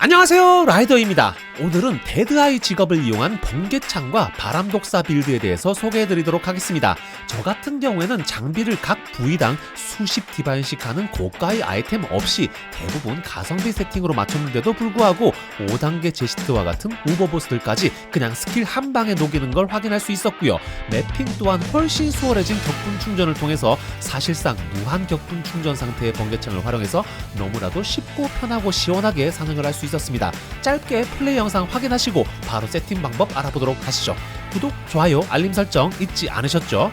안녕하세요 라이더입니다 오늘은 데드아이 직업을 이용한 번개창과 바람독사 빌드에 대해서 소개해드리도록 하겠습니다 저 같은 경우에는 장비를 각 부위당 수십 디바인씩 하는 고가의 아이템 없이 대부분 가성비 세팅으로 맞췄는데도 불구하고 5단계 제시트와 같은 우버보스들까지 그냥 스킬 한 방에 녹이는 걸 확인할 수 있었고요 매핑 또한 훨씬 수월해진 격분 충전을 통해서 사실상 무한 격분 충전 상태의 번개창을 활용해서 너무나도 쉽고 편하고 시원하게 사능을 할 수 있었습니다. 짧게 플레이 영상 확인하시고 바로 세팅 방법 알아보도록 하시죠. 구독, 좋아요, 알림 설정 잊지 않으셨죠?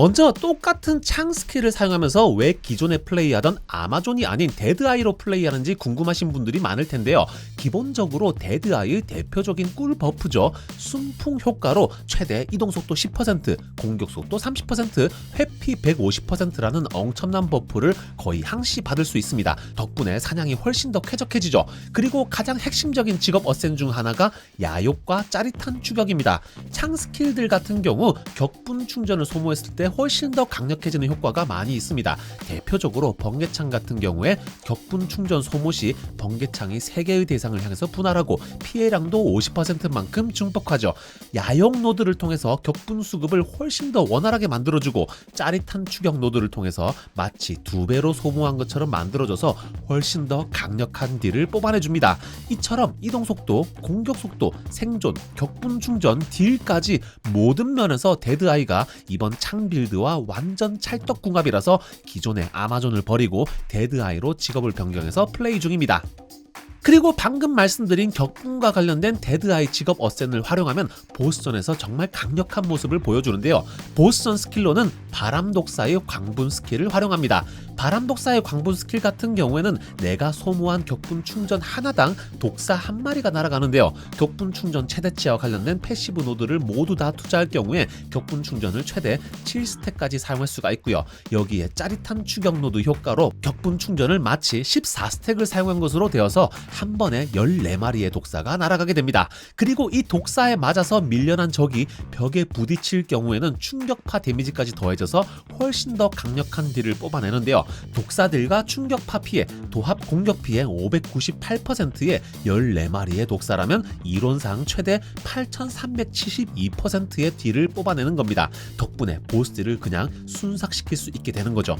먼저 똑같은 창 스킬을 사용하면서 왜 기존에 플레이하던 아마존이 아닌 데드아이로 플레이하는지 궁금하신 분들이 많을 텐데요. 기본적으로 데드아이의 대표적인 꿀 버프죠. 순풍 효과로 최대 이동속도 10%, 공격속도 30%, 회피 150%라는 엄청난 버프를 거의 항시 받을 수 있습니다. 덕분에 사냥이 훨씬 더 쾌적해지죠. 그리고 가장 핵심적인 직업 어센 중 하나가 야욕과 짜릿한 추격입니다. 창 스킬들 같은 경우 격분 충전을 소모했을 때 훨씬 더 강력해지는 효과가 많이 있습니다. 대표적으로 번개창 같은 경우에 격분 충전 소모 시 번개창이 3개의 대상을 향해서 분할하고 피해량도 50%만큼 증폭하죠. 야용 노드를 통해서 격분 수급을 훨씬 더 원활하게 만들어주고 짜릿한 추격 노드를 통해서 마치 두 배로 소모한 것처럼 만들어져서 훨씬 더 강력한 딜을 뽑아내줍니다. 이처럼 이동 속도, 공격 속도, 생존, 격분 충전, 딜까지 모든 면에서 데드아이가 이번 창빌 드와 완전 찰떡궁합이라서 기존의 아마존을 버리고 데드아이로 직업을 변경해서 플레이 중입니다. 그리고 방금 말씀드린 격분과 관련된 데드아이 직업 어센을 활용하면 보스전에서 정말 강력한 모습을 보여주는데요. 보스전 스킬로는 바람독사의 광분 스킬을 활용합니다. 바람 독사의 광분 스킬 같은 경우에는 내가 소모한 격분 충전 하나당 독사 한 마리가 날아가는데요. 격분 충전 최대치와 관련된 패시브 노드를 모두 다 투자할 경우에 격분 충전을 최대 7스택까지 사용할 수가 있고요. 여기에 짜릿한 추격 노드 효과로 격분 충전을 마치 14스택을 사용한 것으로 되어서 한 번에 14마리의 독사가 날아가게 됩니다. 그리고 이 독사에 맞아서 밀려난 적이 벽에 부딪힐 경우에는 충격파 데미지까지 더해져서 훨씬 더 강력한 딜을 뽑아내는데요. 독사들과 충격파 피해, 도합 공격 피해 598%의 14마리의 독사라면 이론상 최대 8372%의 딜을 뽑아내는 겁니다. 덕분에 보스들을 그냥 순삭시킬 수 있게 되는 거죠.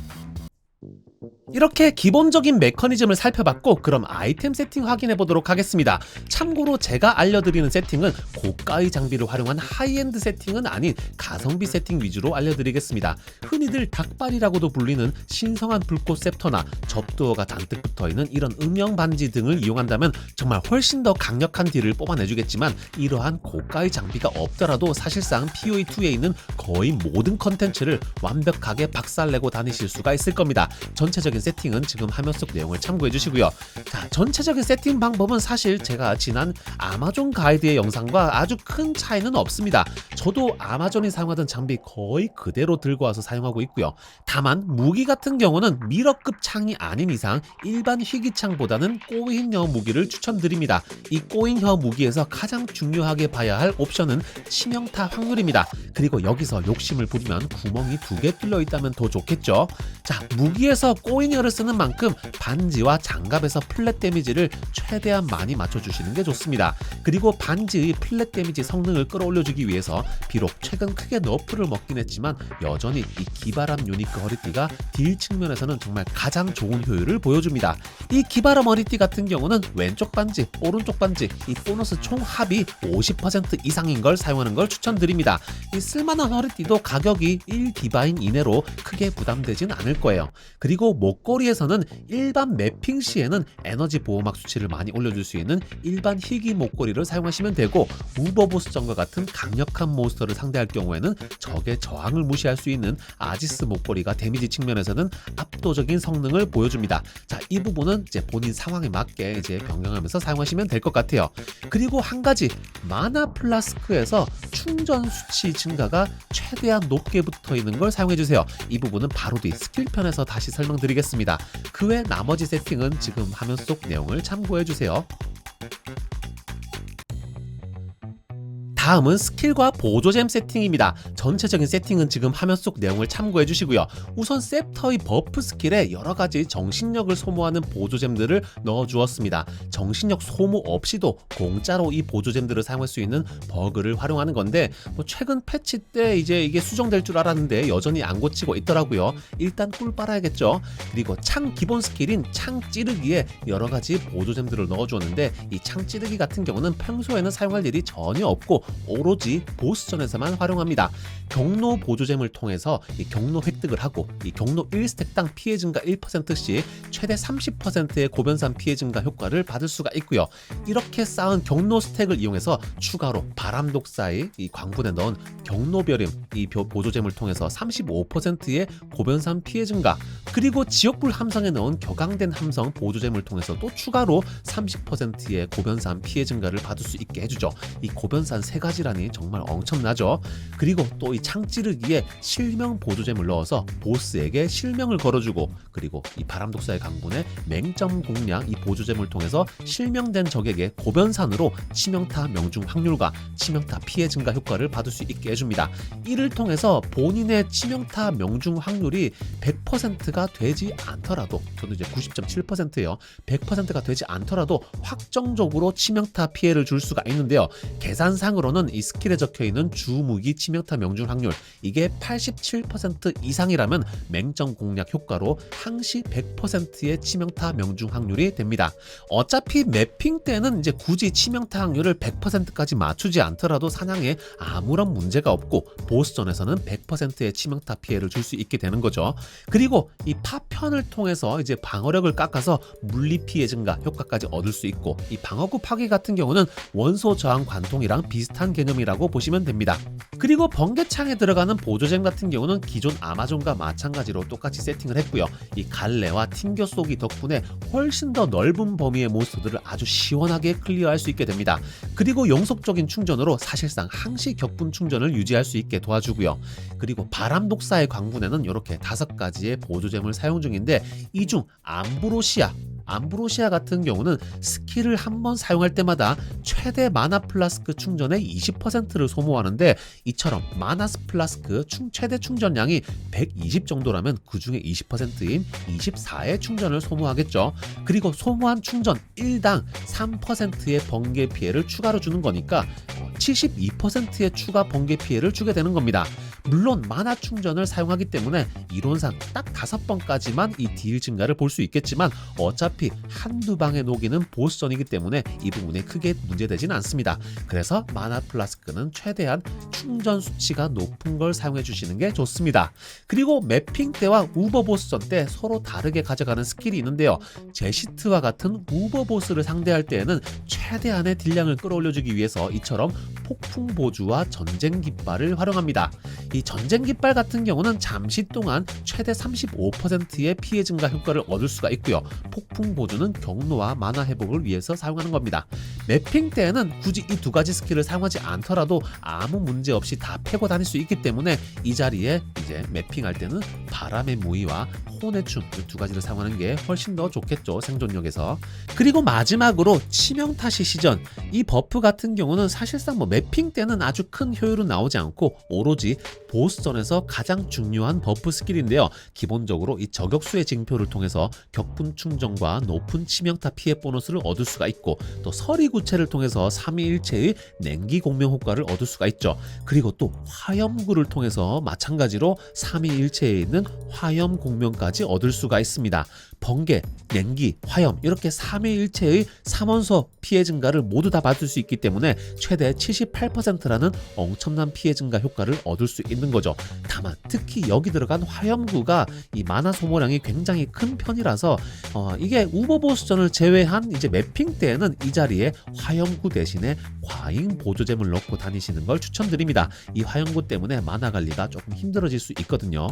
이렇게 기본적인 메커니즘을 살펴봤고 그럼 아이템 세팅 확인해 보도록 하겠습니다. 참고로 제가 알려드리는 세팅은 고가의 장비를 활용한 하이엔드 세팅은 아닌 가성비 세팅 위주로 알려드리겠습니다. 흔히들 닭발이라고도 불리는 신성한 불꽃 셉터나 접두어가 잔뜩 붙어있는 이런 음영 반지 등을 이용한다면 정말 훨씬 더 강력한 딜을 뽑아내주겠지만 이러한 고가의 장비가 없더라도 사실상 POE2에 있는 거의 모든 컨텐츠를 완벽하게 박살내고 다니실 수가 있을 겁니다. 전체적인 세팅은 지금 화면 속 내용을 참고해 주시고요. 자, 전체적인 세팅 방법은 사실 제가 지난 아마존 가이드의 영상과 아주 큰 차이는 없습니다. 저도 아마존이 사용하던 장비 거의 그대로 들고 와서 사용하고 있고요. 다만 무기 같은 경우는 미러급 창이 아닌 이상 일반 희귀창보다는 꼬인혀 무기를 추천드립니다. 이 꼬인혀 무기에서 가장 중요하게 봐야 할 옵션은 치명타 확률입니다. 그리고 여기서 욕심을 부리면 구멍이 두 개 뚫려 있다면 더 좋겠죠. 자, 무기에서 꼬인 혀를 쓰는 만큼 반지와 장갑에서 플랫 데미지를 최대한 많이 맞춰주시는 게 좋습니다. 그리고 반지의 플랫 데미지 성능을 끌어올려주기 위해서 비록 최근 크게 너프를 먹긴 했지만 여전히 이 기바람 유니크 허리띠가 딜 측면에서는 정말 가장 좋은 효율을 보여줍니다. 이 기바람 허리띠 같은 경우는 왼쪽 반지, 오른쪽 반지 이 보너스 총 합이 50% 이상인 걸 사용하는 걸 추천드립니다. 이 쓸만한 허리띠도 가격이 1디바인 이내로 크게 부담되진 않을 거예요. 그리고 목 걸이에서는 일반 매핑 시에는 에너지 보호막 수치를 많이 올려줄 수 있는 일반 희귀 목걸이를 사용하시면 되고 우버보스전과 같은 강력한 몬스터를 상대할 경우에는 적의 저항을 무시할 수 있는 아지스 목걸이가 데미지 측면에서는 압도적인 성능을 보여줍니다. 자, 이 부분은 이제 본인 상황에 맞게 이제 변경하면서 사용하시면 될 것 같아요. 그리고 한 가지 마나 플라스크에서 충전 수치 증가가 최대한 높게 붙어 있는 걸 사용해 주세요. 이 부분은 바로 뒤 스킬 편에서 다시 설명드리겠습니다. 그 외 나머지 세팅은 지금 화면 속 내용을 참고해 주세요. 다음은 스킬과 보조잼 세팅입니다. 전체적인 세팅은 지금 화면 속 내용을 참고해 주시고요. 우선 셉터의 버프 스킬에 여러 가지 정신력을 소모하는 보조잼들을 넣어 주었습니다. 정신력 소모 없이도 공짜로 이 보조잼들을 사용할 수 있는 버그를 활용하는 건데 뭐 최근 패치 때 이제 이게 수정될 줄 알았는데 여전히 안 고치고 있더라고요. 일단 꿀 빨아야겠죠. 그리고 창 기본 스킬인 창 찌르기에 여러 가지 보조잼들을 넣어 주었는데 이 창 찌르기 같은 경우는 평소에는 사용할 일이 전혀 없고 오로지 보스전에서만 활용합니다. 경로 보조잼을 통해서 이 경로 획득을 하고 이 경로 1스택당 피해 증가 1%씩 최대 30%의 고변산 피해 증가 효과를 받을 수가 있고요. 이렇게 쌓은 경로 스택을 이용해서 추가로 바람 독사의 이 광분에 넣은 경로별임 이 벼- 보조잼을 통해서 35%의 고변산 피해 증가 그리고 지역불 함성에 넣은 격앙된 함성 보조잼을 통해서 또 추가로 30%의 고변산 피해 증가를 받을 수 있게 해주죠. 이 고변산 세 가지라니 정말 엄청나죠. 그리고 또 이 창찌르기에 실명 보조잼을 넣어서 보스에게 실명을 걸어주고 그리고 이 바람독사의 강군의 맹점 공략 이 보조잼을 통해서 실명된 적에게 고변산으로 치명타 명중 확률과 치명타 피해 증가 효과를 받을 수 있게 해줍니다. 이를 통해서 본인의 치명타 명중 확률이 100%가 되지 않더라도 저도 이제 90.7%예요. 100%가 되지 않더라도 확정적으로 치명타 피해를 줄 수가 있는데요. 계산상으로 는 이 스킬에 적혀 있는 주무기 치명타 명중 확률 이게 87% 이상이라면 맹점 공략 효과로 항시 100%의 치명타 명중 확률이 됩니다. 어차피 매핑 때는 이제 굳이 치명타 확률을 100%까지 맞추지 않더라도 사냥에 아무런 문제가 없고 보스전에서는 100%의 치명타 피해를 줄 수 있게 되는 거죠. 그리고 이 파편을 통해서 이제 방어력을 깎아서 물리 피해 증가 효과까지 얻을 수 있고 이 방어구 파괴 같은 경우는 원소 저항 관통이랑 비슷한 개념이라고 보시면 됩니다. 그리고 번개창에 들어가는 보조잼 같은 경우는 기존 아마존과 마찬가지로 똑같이 세팅을 했고요. 이 갈래와 튕겨 쏘기 덕분에 훨씬 더 넓은 범위의 몬스터들을 아주 시원하게 클리어할 수 있게 됩니다. 그리고 영속적인 충전으로 사실상 항시 격분 충전을 유지할 수 있게 도와주고요. 그리고 바람 독사의 광분에는 이렇게 다섯 가지의 보조잼을 사용 중인데 이 중 암브로시아 암브로시아 같은 경우는 스킬을 한 번 사용할 때마다 최대 마나 플라스크 충전의 20%를 소모하는데 이처럼 마나스 플라스크 충 최대 충전량이 120 정도라면 그 중에 20%인 24의 충전을 소모하겠죠. 그리고 소모한 충전 1당 3%의 번개 피해를 추가로 주는 거니까 72%의 추가 번개 피해를 주게 되는 겁니다. 물론 만화 충전을 사용하기 때문에 이론상 딱 다섯 번까지만 이 딜 증가를 볼 수 있겠지만 어차피 한두 방에 녹이는 보스전이기 때문에 이 부분이 크게 문제되진 않습니다. 그래서 마나 플라스크는 최대한 충전 수치가 높은 걸 사용해 주시는 게 좋습니다. 그리고 매핑 때와 우버 보스전 때 서로 다르게 가져가는 스킬이 있는데요. 제시트와 같은 우버 보스를 상대할 때에는 최대한의 딜량을 끌어올려주기 위해서 이처럼 폭풍 보주와 전쟁 깃발을 활용합니다. 이 전쟁 깃발 같은 경우는 잠시 동안 최대 35%의 피해 증가 효과를 얻을 수가 있고요. 폭풍 보주는 경로와 만화 회복을 위해서 사용하는 겁니다. 매핑 때에는 굳이 이 두 가지 스킬을 사용하지 않더라도 아무 문제 없이 다 패고 다닐 수 있기 때문에 이 자리에 이제 매핑할 때는 바람의 무의와 혼의 춤 두 가지를 사용하는 게 훨씬 더 좋겠죠 생존력에서 그리고 마지막으로 치명타시 시전 이 버프 같은 경우는 사실상 뭐 매핑 때는 아주 큰 효율은 나오지 않고 오로지 보스전에서 가장 중요한 버프 스킬인데요. 기본적으로 이 저격수의 징표를 통해서 격분 충전과 높은 치명타 피해 보너스를 얻을 수가 있고 또 서리구체를 통해서 3위일체의 냉기 공명 효과를 얻을 수가 있죠. 그리고 또 화염구를 통해서 마찬가지로 3위일체에 있는 화염 공명까지 얻을 수가 있습니다. 번개, 냉기, 화염 이렇게 3위일체의 3원소 피해 증가를 모두 다 받을 수 있기 때문에 최대 78%라는 엄청난 피해 증가 효과를 얻을 수 있는 거죠. 다만 특히 여기 들어간 화염구가 이 만화 소모량이 굉장히 큰 편이라서 어, 이게 우버보스전을 제외한 이제 매핑 때에는 이 자리에 화염구 대신에 과잉 보조잼을 넣고 다니시는 걸 추천드립니다. 이 화염구 때문에 만화 관리가 조금 힘들어질 수 있거든요.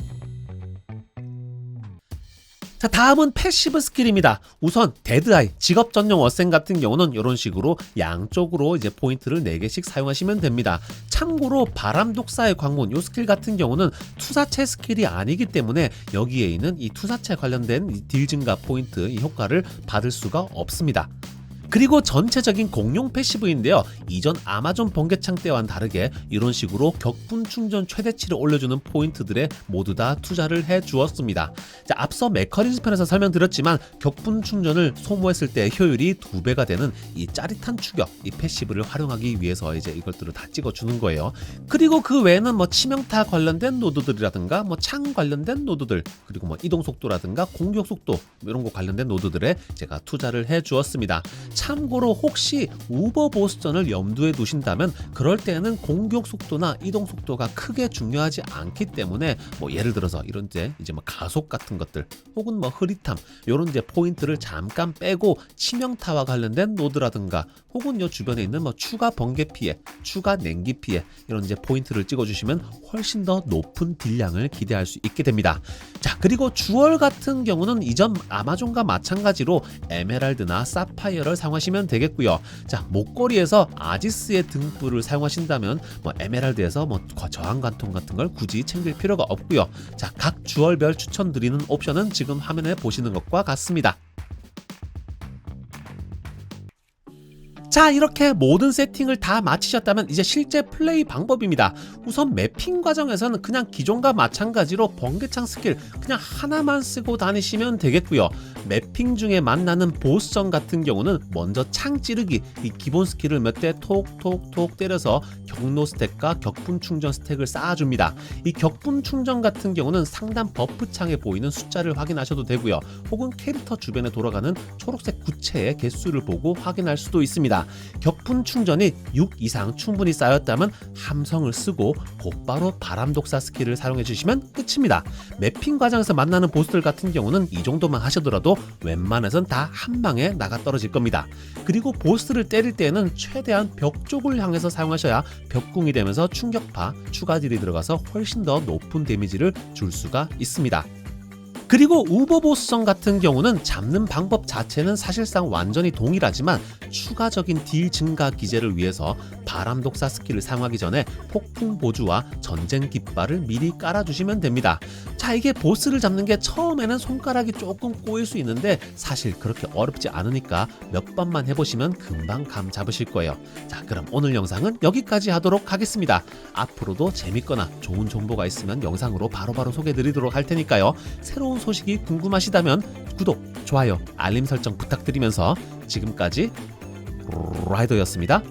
자 다음은 패시브 스킬입니다. 우선 데드아이 직업 전용 어센 같은 경우는 이런 식으로 양쪽으로 이제 포인트를 4개씩 사용하시면 됩니다. 참고로 바람 독사의 광문 요 스킬 같은 경우는 투사체 스킬이 아니기 때문에 여기에 있는 이 투사체 관련된 이딜 증가 포인트 이 효과를 받을 수가 없습니다. 그리고 전체적인 공룡 패시브인데요. 이전 아마존 번개창 때와는 다르게 이런 식으로 격분 충전 최대치를 올려주는 포인트들에 모두 다 투자를 해 주었습니다. 자, 앞서 메커니즘 편에서 설명드렸지만 격분 충전을 소모했을 때 효율이 두 배가 되는 이 짜릿한 추격, 이 패시브를 활용하기 위해서 이제 이것들을 다 찍어주는 거예요. 그리고 그 외에는 뭐 치명타 관련된 노드들이라든가 뭐 창 관련된 노드들 그리고 뭐 이동 속도라든가 공격 속도 뭐 이런 거 관련된 노드들에 제가 투자를 해 주었습니다. 참고로 혹시 우버 보스전을 염두에 두신다면 그럴 때는 공격 속도나 이동 속도가 크게 중요하지 않기 때문에 뭐 예를 들어서 이런 이제 이제 뭐 가속 같은 것들 혹은 뭐 흐릿함 이런 이제 포인트를 잠깐 빼고 치명타와 관련된 노드라든가 혹은 요 주변에 있는 뭐 추가 번개 피해, 추가 냉기 피해 이런 이제 포인트를 찍어주시면 훨씬 더 높은 딜량을 기대할 수 있게 됩니다. 자 그리고 주얼 같은 경우는 이전 아마존과 마찬가지로 에메랄드나 사파이어를 사 용하시면 되겠고요. 자 목걸이에서 아지스의 등불을 사용하신다면 뭐 에메랄드에서 뭐 저항 관통 같은 걸 굳이 챙길 필요가 없고요. 자 각 주얼별 추천드리는 옵션은 지금 화면에 보시는 것과 같습니다. 자 이렇게 모든 세팅을 다 마치셨다면 이제 실제 플레이 방법입니다 우선 매핑 과정에서는 그냥 기존과 마찬가지로 번개창 스킬 그냥 하나만 쓰고 다니시면 되겠고요 매핑 중에 만나는 보스전 같은 경우는 먼저 창 찌르기 이 기본 스킬을 몇 대 톡톡톡 때려서 경로 스택과 격분 충전 스택을 쌓아줍니다. 이 격분 충전 같은 경우는 상단 버프 창에 보이는 숫자를 확인하셔도 되고요. 혹은 캐릭터 주변에 돌아가는 초록색 구체의 개수를 보고 확인할 수도 있습니다. 격분 충전이 6 이상 충분히 쌓였다면 함성을 쓰고 곧바로 바람 독사 스킬을 사용해 주시면 끝입니다. 매핑 과정에서 만나는 보스들 같은 경우는 이 정도만 하셔더라도 웬만해선 다 한 방에 나가 떨어질 겁니다. 그리고 보스를 때릴 때에는 최대한 벽 쪽을 향해서 사용하셔야 벽궁이 되면서 충격파, 추가 딜이 들어가서 훨씬 더 높은 데미지를 줄 수가 있습니다. 그리고 우버보스전 같은 경우는 잡는 방법 자체는 사실상 완전히 동일하지만 추가적인 딜 증가 기제를 위해서 바람 독사 스킬을 사용하기 전에 폭풍 보주와 전쟁 깃발을 미리 깔아주시면 됩니다. 자 이게 보스를 잡는 게 처음에는 손가락이 조금 꼬일 수 있는데 사실 그렇게 어렵지 않으니까 몇 번만 해보시면 금방 감 잡으실 거예요. 자 그럼 오늘 영상은 여기까지 하도록 하겠습니다. 앞으로도 재밌거나 좋은 정보가 있으면 영상으로 바로바로 소개드리도록 할 테니까요. 새로운 소식이 궁금하시다면 구독, 좋아요, 알림 설정 부탁드리면서 지금까지 라이더였습니다.